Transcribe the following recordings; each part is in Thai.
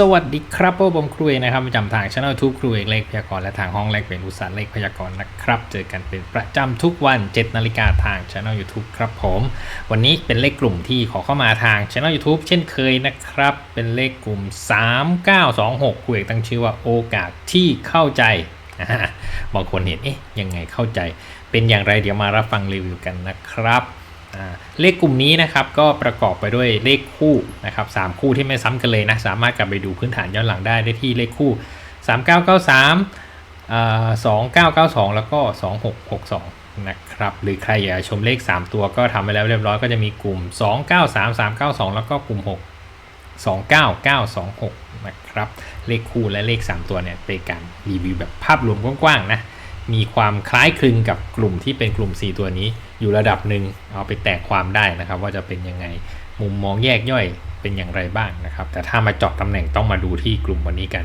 สวัสดีครับผมครูเอกนะครับประจำทางช่องทูบครูเอกเลขพยากรณ์และทางห้องเลขเป็นอุตสาหเลขพยากรณ์นะครับ เจอกันเป็นประจำทุกวัน7นาฬิกาทางช่อง YouTube ครับผม วันนี้เป็นเลขกลุ่มที่ขอเข้ามาทางช่อง YouTube เช่นเคยนะครับ เป็นเลขกลุ่ม 3926ครูเอกตั้งชื่อว่าโอกาสที่เข้าใจบางคนเห็นเอ๊ะยังไงเข้าใจ เป็นอย่างไรเดี๋ยวมารับฟังรีวิวกันนะครับ เลขกลุ่มนี้นะครับก็ประกอบไปด้วยเลขคู่นะครับสามคู่ที่ไม่ซ้ำกันเลยนะสามารถกลับไปดูพื้นฐานย้อนหลังได้ได้ที่เลขคู่ 3993อ่า2992 แล้วก็ 2662 นะครับหรือใครอยากชมเลข 3 ตัวก็ทำไปแล้วเรียบร้อยก็จะมีกลุ่ม 293 392 แล้วก็กลุ่ม 6 29926 นะครับ เลขคู่และเลข 3 ตัวเนี่ยเป็นการรีวิวแบบภาพรวมกว้างๆนะ มีความคล้ายคลึงกับกลุ่มที่เป็นกลุ่ม 4 ตัวนี้ อยู่ระดับหนึ่งเอาไปแตกความได้นะครับ ว่าจะเป็นยังไงมุมมองแยกย่อยเป็นอย่างไรบ้างนะครับ แต่ถ้ามาเจาะตำแหน่งต้องมาดูที่กลุ่มวันนี้กัน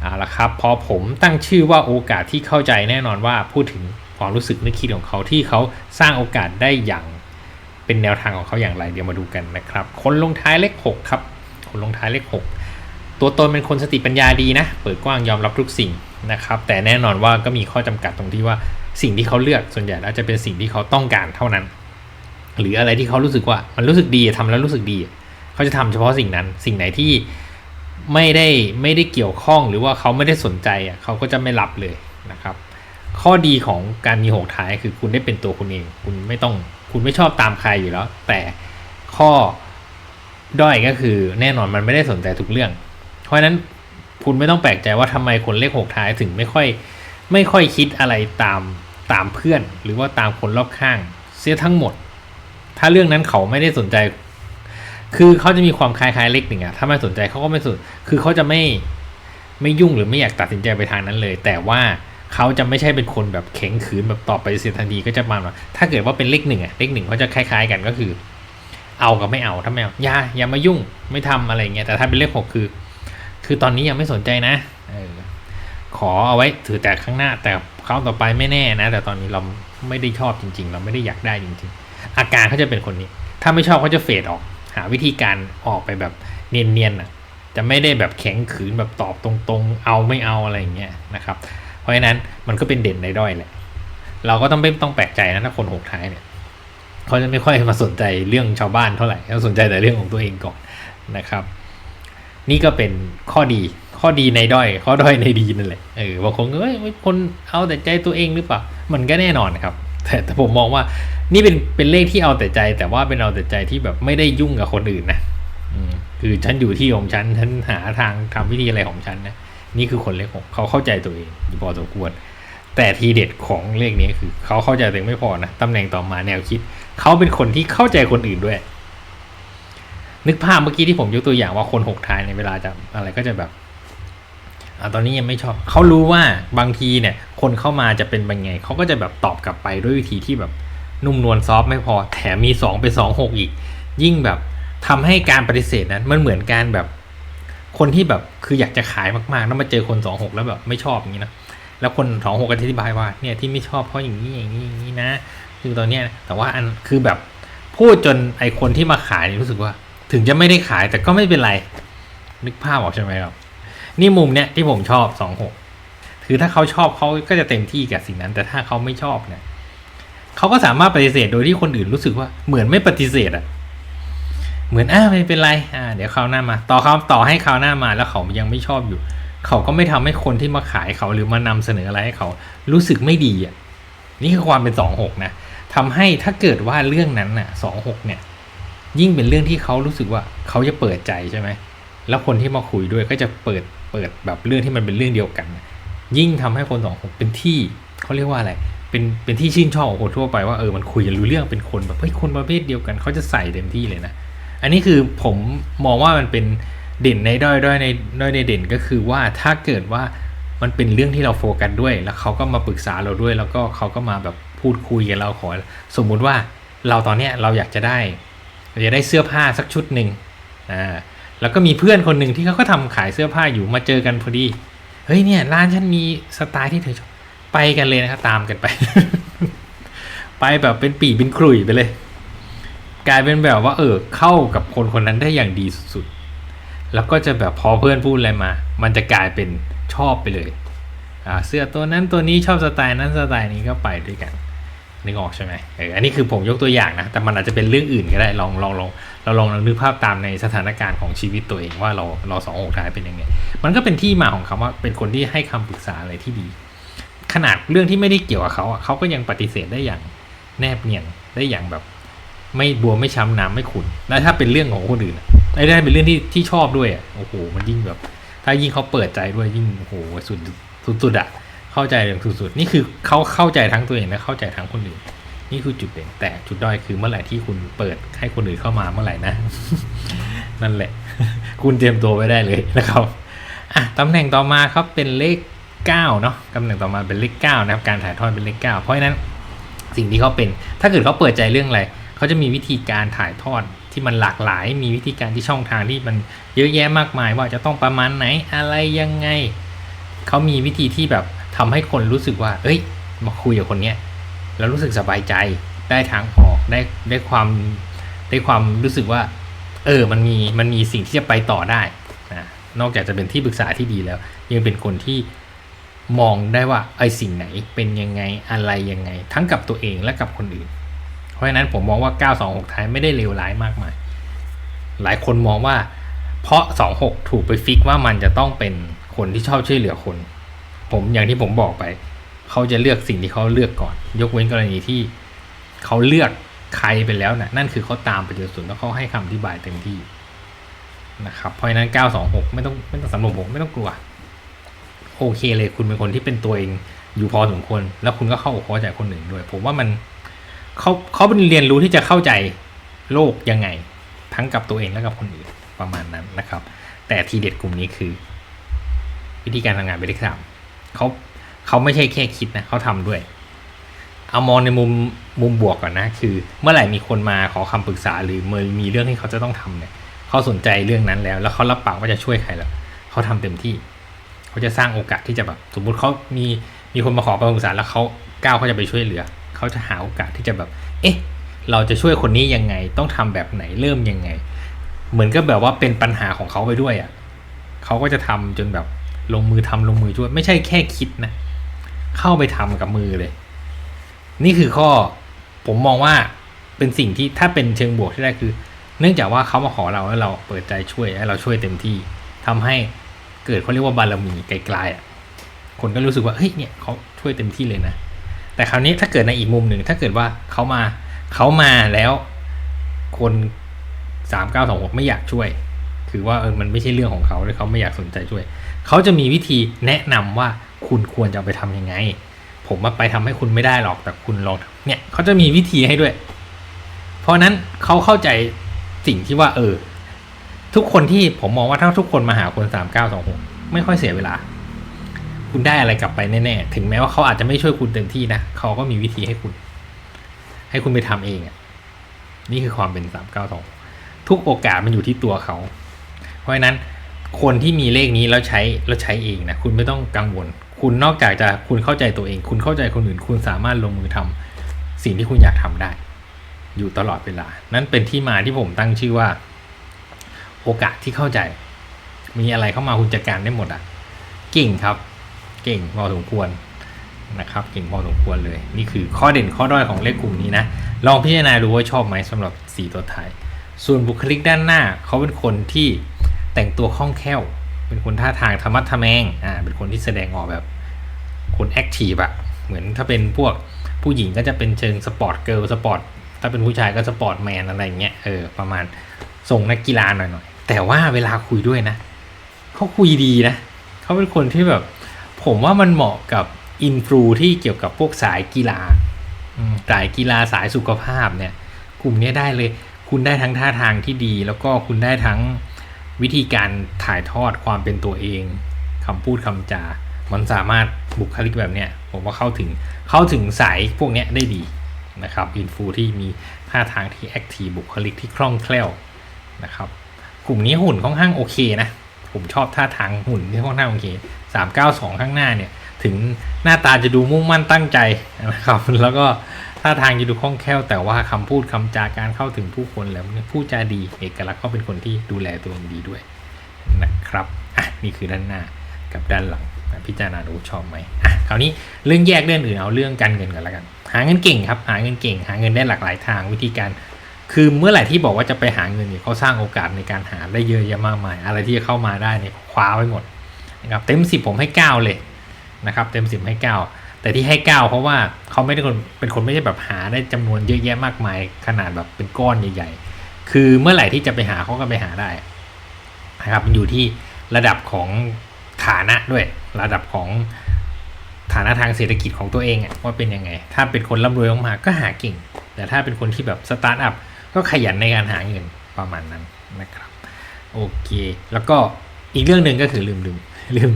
เอาละครับพอผมตั้งชื่อว่าโอกาสที่เข้าใจแน่นอนว่าพูดถึงความรู้สึกนึกคิดของเขาที่เขาสร้างโอกาสได้อย่างเป็นแนวทางของเขาอย่างไรเดี๋ยวมาดูกันนะครับ คนลงท้ายเลข6ครับคนลงท้ายเลข6ตัวตนเป็นคนสติปัญญาดีนะ เปิดกว้างยอมรับทุกสิ่ง นะครับ แต่แน่นอนว่าก็มีข้อจำกัดตรงที่ว่าสิ่งที่เขาเลือกส่วนใหญ่แล้วจะเป็นสิ่งที่เขาต้องการเท่านั้น หรืออะไรที่เขารู้สึกว่ามันรู้สึกดีทำแล้วรู้สึกดี เขาจะทำเฉพาะสิ่งนั้น สิ่งไหนที่ไม่ได้ไม่ได้เกี่ยวข้องหรือว่าเขาไม่ได้สนใจอะเขาก็จะไม่รับเลยนะครับ ข้อดีของการมีหกท้ายคือคุณได้เป็นตัวคุณเอง คุณไม่ต้องคุณไม่ชอบตามใครอยู่แล้ว แต่ข้อด้อยก็คือแน่นอนมันไม่ได้สนใจทุกเรื่อง เพราะฉะนั้น คุณไม่ต้องแปลกใจว่าทำไมคนเลขหกท้ายถึงไม่ค่อย ไม่ค่อยคิดอะไรตามตามเพื่อน หรือว่าตามคนรอบข้าง เสียทั้งหมด ถ้าเรื่องนั้นเขาไม่ได้สนใจ คือเขาจะมีความคล้ายๆเลขหนึ่งอะถ้าไม่สนใจเขาก็ไม่สนคือเขาจะไม่ไม่ยุ่งหรือไม่อยากตัดสินใจไปทางนั้นเลย แต่ว่าเขาจะไม่ใช่เป็นคนแบบแข็งขืนแบบตอบไปเสียทันทีก็จะมาว่าถ้าเกิดว่าเป็นเลขหนึ่งอะเลขหนึ่งเขาจะคล้าย ๆ กันก็คือ เอากับไม่เอาถ้าไม่เอาอย่าอย่ามายุ่งไม่ทำอะไรเงี้ยแต่ถ้าเป็นเลขหกคือ คือตอนนี้ยังไม่สนใจนะออขอเอาไว้ถือแต่ข้างหน้า แต่คราวต่อไปไม่แน่นะ แต่ตอนนี้เราไม่ได้ชอบจริง ๆ เราไม่ได้อยากได้จริง ๆ อาการเขาจะเป็นคนนี้ ถ้าไม่ชอบเขาจะเฟดออก หาวิธีการออกไปแบบเนียนๆน่ะจะไม่ได้แบบแข็งขืนแบบตอบตรงๆ เอาไม่เอาอะไรอย่างเงี้ยนะครับ เพราะฉะนั้นมันก็เป็นเด่นในด้อยแหละ เราก็ต้องไม่ต้องแปลกใจนะถ้าคนหกท้ายเนี่ยเขาจะไม่ค่อยมาสนใจเรื่องชาวบ้านเท่าไหร่เขาสนใจแต่เรื่องของตัวเองก่อนนะครับ นี่ก็เป็นข้อดีข้อดีในด้อย ข้อด้อยในดีนั่นแหละเออบางคนก็เอ้ยคนเอาแต่ใจตัวเองหรือเปล่ามันก็แน่นอนครับ แต่แต่ผมมองว่านี่เป็นเป็นเลขที่เอาแต่ใจ แต่ว่าเป็นเอาแต่ใจที่แบบไม่ได้ยุ่งกับคนอื่นนะอืมคือฉันอยู่ที่ของฉันฉันหาทางทำวิธีอะไรของฉันนะนี่คือคนเลขหกเขาเข้าใจตัวเองอยู่พอสมควร แต่ทีเด็ดของเลขนี้คือ เขาเข้าใจตัวเองไม่พอนะตำแหน่งต่อมาแนวคิด เขาเป็นคนที่เข้าใจคนอื่นด้วย นึกภาพเมื่อกี้ที่ผมยกตัวอย่างว่าคนหกทายในเวลาจะอะไรก็จะแบบอตอนนี้ยังไม่ชอบเขารู้ว่าบางทีเนี่ย คนเข้ามาจะเป็นยังไงเขาก็จะแบบตอบกลับไปด้วยวิธีที่แบบนุ่มนวลซอฟไม่พอแถมมีสองเป็นสองหกอีก ยิ่งแบบทำให้การปฏิเสธนั้นมันเหมือนการแบบ คนที่แบบคืออยากจะขายมากๆแล้วมาเจอคนสองหกแล้วแบบไม่ชอบอย่างนี้นะแล้วคนสองหกก็อธิบายว่าเนี่ยที่ไม่ชอบเพราะอย่างนี้อย่างนี้อย่างนี้นะ คือตอนเนี้ยแต่ว่าอันคือแบบพูดจนไอคนที่มาขายรู้สึกว่า ถึงจะไม่ได้ขายแต่ก็ไม่เป็นไร นึกภาพออกใช่ไหมครับ นี่มุมเนี้ยที่ผมชอบสองหกคือถ้าเขาชอบเขาก็จะเต็มที่กับสิ่งนั้น แต่ถ้าเขาไม่ชอบเนี่ยเขาก็สามารถปฏิเสธโดยที่คนอื่นรู้สึกว่าเหมือนไม่ปฏิเสธอะเหมือนอ่าไม่เป็นไรอ่าเดี๋ยวคราวหน้ามา ต่อเขาต่อให้คราวหน้ามาแล้วเขายังไม่ชอบอยู่ เขาก็ไม่ทำให้คนที่มาขายเขาหรือมานำเสนออะไรให้เขา รู้สึกไม่ดีอะนี่คือความเป็นสองหกนะทำให้ถ้าเกิดว่าเรื่องนั้นน่ะสองหกเนี่ย ยิ่งเป็นเรื่องที่เขารู้สึกว่าเขาจะเปิดใจใช่ไหมแล้วคนที่มาคุยด้วยก็จะเปิดเปิดแบบเรื่องที่มันเป็นเรื่องเดียวกัน ยิ่งทำให้คนสองคนเป็นที่เขาเรียกว่าอะไรเป็นเป็นที่ชื่นชอบของคนทั่วไปว่าเออมันคุยกันรู้เรื่องเป็นคนแบบเฮ้ยคนประเภทเดียวกันเขาจะใส่เต็มที่เลยนะ อันนี้คือผมมองว่ามันเป็นเด่นในด้อยด้อยในด้อยในเด่นก็คือว่าถ้าเกิดว่ามันเป็นเรื่องที่เราโฟกัสด้วย แล้วเขาก็มาปรึกษาเราด้วย แล้วก็เขาก็มาแบบพูดคุยกับเราขอ สมมุติว่าเราตอนเนี้ยเราอยากจะได้ เราจะได้เสื้อผ้าสักชุดหนึ่งอ่าแล้วก็มีเพื่อนคนหนึ่งที่เขาก็ทำขายเสื้อผ้าอยู่มาเจอกันพอดี เฮ้ยเนี่ยร้านฉันมีสไตล์ที่เธอชอบไปกันเลยนะครับตามกันไป ไปแบบเป็นปีเป็นขลุ่ยไปเลย กลายเป็นแบบว่า เออเข้ากับคนคนนั้นได้อย่างดีสุดๆ แล้วก็จะแบบพอเพื่อนพูดอะไรมา มันจะกลายเป็นชอบไปเลยอ่าเสื้อตัวนั้นตัวนี้ชอบสไตล์นั้นสไตล์นี้ก็ไปด้วยกัน นึกออกใช่ไหมเอออันนี้คือผมยกตัวอย่างนะ แต่มันอาจจะเป็นเรื่องอื่นก็ได้ลองลองลองเราลองนึกภาพตามในสถานการณ์ของชีวิตตัวเองว่าเราเราสองหกท้ายเป็นยังไง มันก็เป็นที่มาของคำว่าเป็นคนที่ให้คำปรึกษาอะไรที่ดี ขนาดเรื่องที่ไม่ได้เกี่ยวกับเขาเขาก็ยังปฏิเสธได้อย่างแนบเนียนได้อย่างแบบ ไม่บัวไม่ช้ำน้ำไม่ขุนแล้วถ้าเป็นเรื่องของคนอื่นไอ้ได้เป็นเรื่องที่ที่ชอบด้วยอะโอ้โหมันยิ่งแบบ ถ้ายิ่งเขาเปิดใจด้วยยิ่งโอ้โหสุดสุดๆอะ เข้าใจอย่างสุดๆ นี่คือเขาเข้าใจทั้งตัวเองและเข้าใจทั้งคนอื่น นี่คือจุดเด่นแต่จุดด้อยคือเมื่อไหร่ที่คุณเปิดให้คนอื่นเข้ามาเมื่อไหร่นะ นั่นแหละ คุณเตรียมตัวไว้ได้เลยนะครับอะตำแหน่งต่อมาครับเป็นเลข9เนาะตำแหน่งต่อมาเป็นเลข9นะครับการถ่ายทอดเป็นเลข9เพราะฉะนั้นสิ่งที่เขาเป็น ถ้าเกิดเขาเปิดใจเรื่องอะไรเขาจะมีวิธีการถ่ายทอดที่มันหลากหลาย มีวิธีการที่ช่องทางที่มันเยอะแยะมากมาย ว่าจะต้องประมาณไหนอะไรยังไง เขามีวิธีที่แบบ ทำให้คนรู้สึกว่า เอ้ย มาคุยกับคนเนี้ยแล้วรู้สึกสบายใจได้ทางออกได้ได้ความได้ความรู้สึกว่า เออมันมีมันมีสิ่งที่จะไปต่อได้นะนอกจากจะเป็นที่ปรึกษาที่ดีแล้ว ยังเป็นคนที่มองได้ว่าไอ้สิ่งไหนเป็นยังไงอะไรยังไง ทั้งกับตัวเองและกับคนอื่น เพราะฉะนั้นผมมองว่า 926 ท้ายไม่ได้เลวร้ายมากมาย หลายคนมองว่า เพราะ 26 ถูกไปฟิกว่ามันจะต้องเป็นคนที่ชอบช่วยเหลือคน ผมอย่างที่ผมบอกไป เขาจะเลือกสิ่งที่เขาเลือกก่อน ยกเว้นกรณีที่เขาเลือกใครไปแล้วนะ่ะนั่นคือเขาตามไปจนสุดแล้วเขาให้คำอธิบายเต็มที่นะครับเพราะฉะนั้น 926 ไม่ต้องไม่ต้องสำรับผมไม่ต้องกลัว โอเคเลยคุณเป็นคนที่เป็นตัวเองอยู่พอสมควรแล้วคุณก็เข้าอกเข้าใจคนอื่นด้วย ผมว่ามันเขาเขาเป็นเรียนรู้ที่จะเข้าใจโลกยังไง ทั้งกับตัวเองและกับคนอื่นประมาณนั้นนะครับ แต่ทีเด็ดกลุ่มนี้คือ วิธีการทำงานเป็นเลขสาม เขาเขาไม่ใช่แค่คิดนะเขาทำด้วย เอามองในมุมมุมบวกก่อนนะ คือ เมื่อไหร่มีคนมาขอคำปรึกษาหรือมมีเรื่องที่เขาจะต้องทำเนี่ยเขาสนใจเรื่องนั้นแล้ว แล้วเขารับปากว่าจะช่วยใครแล้วเขาทำเต็มที่ เขาจะสร้างโอกาสที่จะแบบสมมุติเขามีมีคนมาขอคำปรึกษาแล้วเขาก้าวเขาจะไปช่วยเหลือเขาจะหาโอกาสที่จะแบบ เอ๊ะ เราจะช่วยคนนี้ยังไง ต้องทำแบบไหนเริ่มยังไง เหมือนก็แบบว่าเป็นปัญหาของเขาไปด้วยอะ่ะเขาก็จะทำจนแบบ ลงมือทำลงมือช่วย ไม่ใช่แค่คิดนะ เข้าไปทำกับมือเลย นี่คือข้อผมมองว่าเป็นสิ่งที่ถ้าเป็นเชิงบวกที่ได้คือ เนื่องจากว่าเขามาขอเราแล้วเราเปิดใจช่วยให้วเราช่วยเต็มที่ทำให้เกิดเขาเรียกว่าบารมีไกลๆอะคนก็รู้สึกว่าเฮ้ยเนี่ยเขาช่วยเต็มที่เลยนะ แต่คราวนี้ถ้าเกิดในอีกมุมหนึ่งถ้าเกิดว่าเขามาเขามาแล้ว คนสามเก้าสองหกไม่อยากช่วย คือว่าเออมันไม่ใช่เรื่องของเขาเลยเขาไม่อยากสนใจช่วย เขาจะมีวิธีแนะนำว่าคุณควรจะไปทำยังไง ผมมาไปทำให้คุณไม่ได้หรอกแต่คุณลองเนี่ยเขาจะมีวิธีให้ด้วย เพราะนั้นเขาเข้าใจสิ่งที่ว่า เออ ทุกคนที่ผมมองว่าถ้าทุกคนมาหาคนสามเก้าสองหกไม่ค่อยเสียเวลา คุณได้อะไรกลับไปแน่ๆถึงแม้ว่าเขาอาจจะไม่ช่วยคุณเต็มที่นะเขาก็มีวิธีให้คุณ ให้คุณไปทำเองอะนี่คือความเป็นสามเก้าสองทุกโอกาสมันอยู่ที่ตัวเขา ราะฉะนั้นคนที่มีเลขนี้แล้วใช้แล้วใช้เองนะคุณไม่ต้องกังวล คุณนอกจากจะคุณเข้าใจตัวเอง คุณเข้าใจคนอื่น คุณสามารถลงมือทำสิ่งที่คุณอยากทำได้ อยู่ตลอดเวลา นั่นเป็นที่มาที่ผมตั้งชื่อว่า โอกาสที่เข้าใจ มีอะไรเข้ามาคุณจัดการได้หมดอะเก่งครับ เก่งพอสมควรนะครับเก่งพอสมควรเลย นี่คือข้อเด่นข้อด้อยของเลขกลุ่มนี้นะ ลองพิจารณาดูว่าชอบไหมสำหรับสีตัวท้าย ส่วนบุคลิกด้านหน้า เขาเป็นคนที่ แต่งตัวคล่องแคล่ว เป็นคนท่าทางธรรมะทะแมงอ่าเป็นคนที่แสดงออกแบบคนแอคทีฟอะเหมือนถ้าเป็นพวกผู้หญิงก็จะเป็นเชิงสปอร์ตเกิร์ลสปอร์ตถ้าเป็นผู้ชายก็สปอร์ตแมนอะไรอย่างเงี้ยเออประมาณส่งนักกีฬาหน่อยๆแต่ว่าเวลาคุยด้วยนะเขาคุยดีนะเขาเป็นคนที่แบบ ผมว่ามันเหมาะกับอินฟลูที่เกี่ยวกับพวกสายกีฬาสายกีฬาสายสุขภาพเนี่ย กลุ่มนี้ได้เลย คุณได้ทั้งท่าทางที่ดี แล้วก็คุณได้ทั้ง วิธีการถ่ายทอดความเป็นตัวเองคำพูดคำจา มันสามารถบุคลิกแบบเนี้ยผมว่าเข้าถึงเข้าถึงสายพวกเนี้ยได้ดีนะครับอินฟูที่มีท่าทางที่แอคทีฟบุคลิกที่คล่องแคล่วนะครับกลุ่มนี้หุ่นค่อนข้างโอเคนะผมชอบท่าทางหุ่นที่ค่อนข้างโอเคสามเก้าสองข้างหน้าเนี่ยถึงหน้าตาจะดูมุ่งมั่นตั้งใจนะครับ แล้วก็ ท่าทางจะดูคล่องแคล่วแต่ว่าคำพูดคำจาการเข้าถึงผู้คนแล้วเนี่ยพูดจาดีเอกลักษณ์เขาเป็นคนที่ดูแลตัวเองดีด้วยนะครับอะนี่คือด้านหน้ากับด้านหลังพิจารณาดูชอบไหมอะคราวนี้เรื่องแยกเรื่องอื่นเอาเรื่องการเงินกันแล้วกัน หาเงินเก่งครับหาเงินเก่ง หาเงินได้หลากหลายทางวิธีการ คือเมื่อไหร่ที่บอกว่าจะไปหาเงินเนี่ยเขาสร้างโอกาสในการหาได้เยอะแยะมากมาย อะไรที่จะเข้ามาได้เนี่ยคว้าไว้หมดนะครับเต็มสิบผมให้เก้าเลยนะครับเต็มสิบให้เก้า แต่ที่ให้เก้าเพราะว่าเขาไม่ได้คนเป็นคนไม่ใช่แบบหาได้จำนวนเยอะแยะมากมายขนาดแบบเป็นก้อนใหญ่ๆ คือเมื่อไหร่ที่จะไปหาเขาก็ไปหาได้นะครับมันอยู่ที่ระดับของฐานะด้วย ระดับของฐานะทางเศรษฐกิจของตัวเองอะว่าเป็นยังไง ถ้าเป็นคนร่ำรวยมากๆก็หาเก่ง แต่ถ้าเป็นคนที่แบบสตาร์ทอัพก็ขยันในการหาเงินประมาณนั้นนะครับโอเค แล้วก็อีกเรื่องหนึ่งก็คือลืมลืมลืม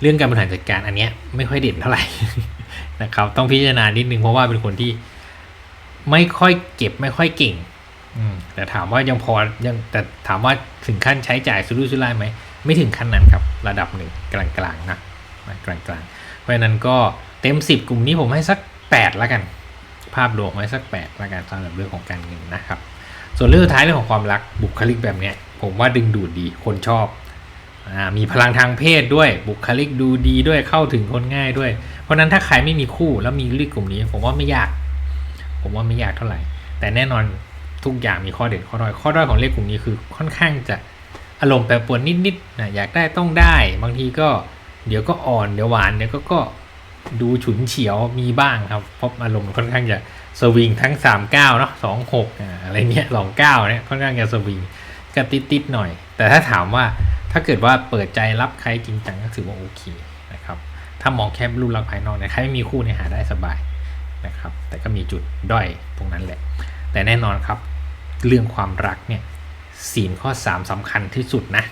เรื่องการบริหารจัดการอันเนี้ยไม่ค่อยเด่นเท่าไหร่ นะครับ ต้องพิจารณานิดนึงเพราะว่าเป็นคนที่ไม่ค่อยเก็บไม่ค่อยเก่งอืมแต่ถามว่ายังพอยังแต่ถามว่าถึงขั้นใช้จ่ายสุรุ่ยสุร่ายไหมไม่ถึงขั้นนั้นครับ ระดับหนึ่งกลางๆนะกลางๆ เพราะฉะนั้นก็เต็มสิบกลุ่มนี้ผมให้สักแปดแล้วกัน ภาพรวมไว้สักแปดแล้วกันสำหรับเรื่องของการเงินนะครับ ส่วนเรื่องสุดท้ายเรื่องของความรักบุคลิกแบบเนี้ยผมว่าดึงดูดดีคนชอบอา มีพลังทางเพศด้วยบุคลิกดูดีด้วยเข้าถึงคนง่ายด้วย เพราะนั้นถ้าใครไม่มีคู่แล้วมีเลขกลุ่มนี้ ผมว่าไม่ยาก ผมว่าไม่ยากเท่าไหร่ แต่แน่นอนทุกอย่างมีข้อเด่นข้อด้อยข้อด้อยของเลขกลุ่มนี้คือค่อนข้างจะอารมณ์แปรปรวนนิดๆนะอยากได้ต้องได้ บางทีก็เดี๋ยวก็อ่อนเดี๋ยวหวานเดี๋ยวก็ก็ดูฉุนเฉียวมีบ้างครับเพราะอารมณ์ค่อนข้างจะสวิงทั้ง3 9เนาะ2 6อ่าอะไรเนี้ยสองเก้าเนี่ยค่อนข้างจะสวิงก็ติดๆหน่อย แต่ถ้าถามว่า ถ้าเกิดว่าเปิดใจรับใครจริงจังก็ถือว่าโอเคนะครับถ้ามองแค่รูปลักษณ์ภายนอกเนี่ยใครไม่มีคู่เนี่ยหาได้สบายนะครับ แต่ก็มีจุดด้อยตรงนั้นแหละ แต่แน่นอนครับ เรื่องความรักเนี่ยศีลข้อ 3สำคัญที่สุดนะ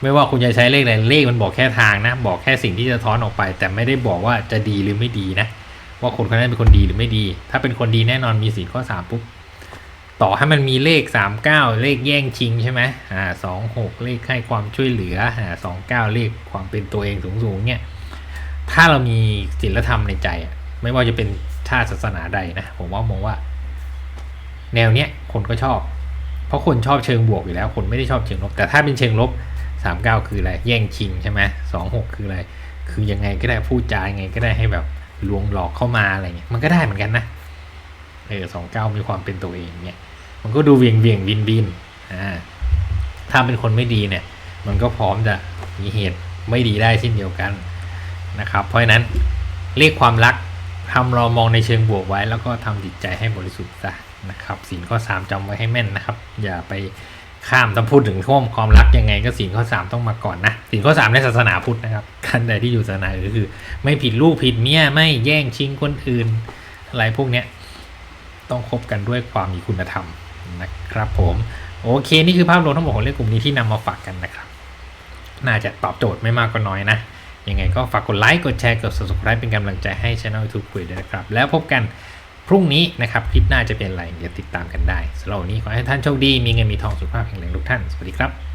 ไม่ว่าคุณจะใช้เลขอะไรเลขมันบอกแค่ทางนะ บอกแค่สิ่งที่จะท้อนออกไป แต่ไม่ได้บอกว่าจะดีหรือไม่ดีนะ ว่าคนคนนั้นเป็นคนดีหรือไม่ดี ถ้าเป็นคนดีแน่นอนมีศีลข้อ3ปุ๊บ ต่อให้มันมีเลข 39 เลขแย่งชิงใช่ไหมอ่าสองหกเลขให้ความช่วยเหลืออ่าสองเก้าเลขความเป็นตัวเองสูงๆเนี่ยถ้าเรามีศีลธรรมในใจอะไม่ว่าจะเป็นชาติศาสนาใดนะผมว่ามองว่า แนวเนี้ยคนก็ชอบ เพราะคนชอบเชิงบวกอยู่แล้ว คนไม่ได้ชอบเชิงลบ แต่ถ้าเป็นเชิงลบ 39 คืออะไร แย่งชิงใช่ไหม26คืออะไร คือยังไงก็ได้พูดจายังไงก็ได้ให้แบบลวงหลอกเข้ามาอะไรเงี้ยมันก็ได้เหมือนกันนะเออ29มีความเป็นตัวเองเนี่ย มันก็ดูเวียงเวียงบินบินอ่าถ้าเป็นคนไม่ดีเนี่ย มันก็พร้อมจะมีเหตุไม่ดีได้เช่นเดียวกันนะครับ เพราะฉะนั้นเรียกความรักทำเรามองในเชิงบวกไว้ แล้วก็ทำจิตใจให้บริสุทธิ์ซะนะครับศีลข้อ 3จำไว้ให้แม่นนะครับ อย่าไปข้ามถ้าพูดถึงท่วมความรักยังไงก็ศีลข้อ 3 ต้องมาก่อนนะศีลข้อ 3 ในศาสนาพุทธนะครับท่านใดที่อยู่ศาสนาอื่นก็คือ ไม่ผิดลูกผิดเมียไม่แย่งชิงคนอื่น อะไรพวกเนี้ยต้องคบกันด้วยความมีคุณธรรม นะครับผมโอเคนี่คือภาพรวมทั้งหมดของเลขกลุ่มนี้ที่นำมาฝากกันนะครับ น่าจะตอบโจทย์ไม่มากก็น้อยนะยังไงก็ฝากกดไลค์กดแชร์กด subscribe เป็นกำลังใจให้ช่อง YouTube คุยด้วยนะครับ แล้วพบกันพรุ่งนี้นะครับ คลิปหน้าจะเป็นอะไรอย่าติดตามกันได้สำหรับวันนี้ขอให้ท่านโชคดี มีเงินมีทองสุขภาพแข็งแรงทุกท่าน สวัสดีครับ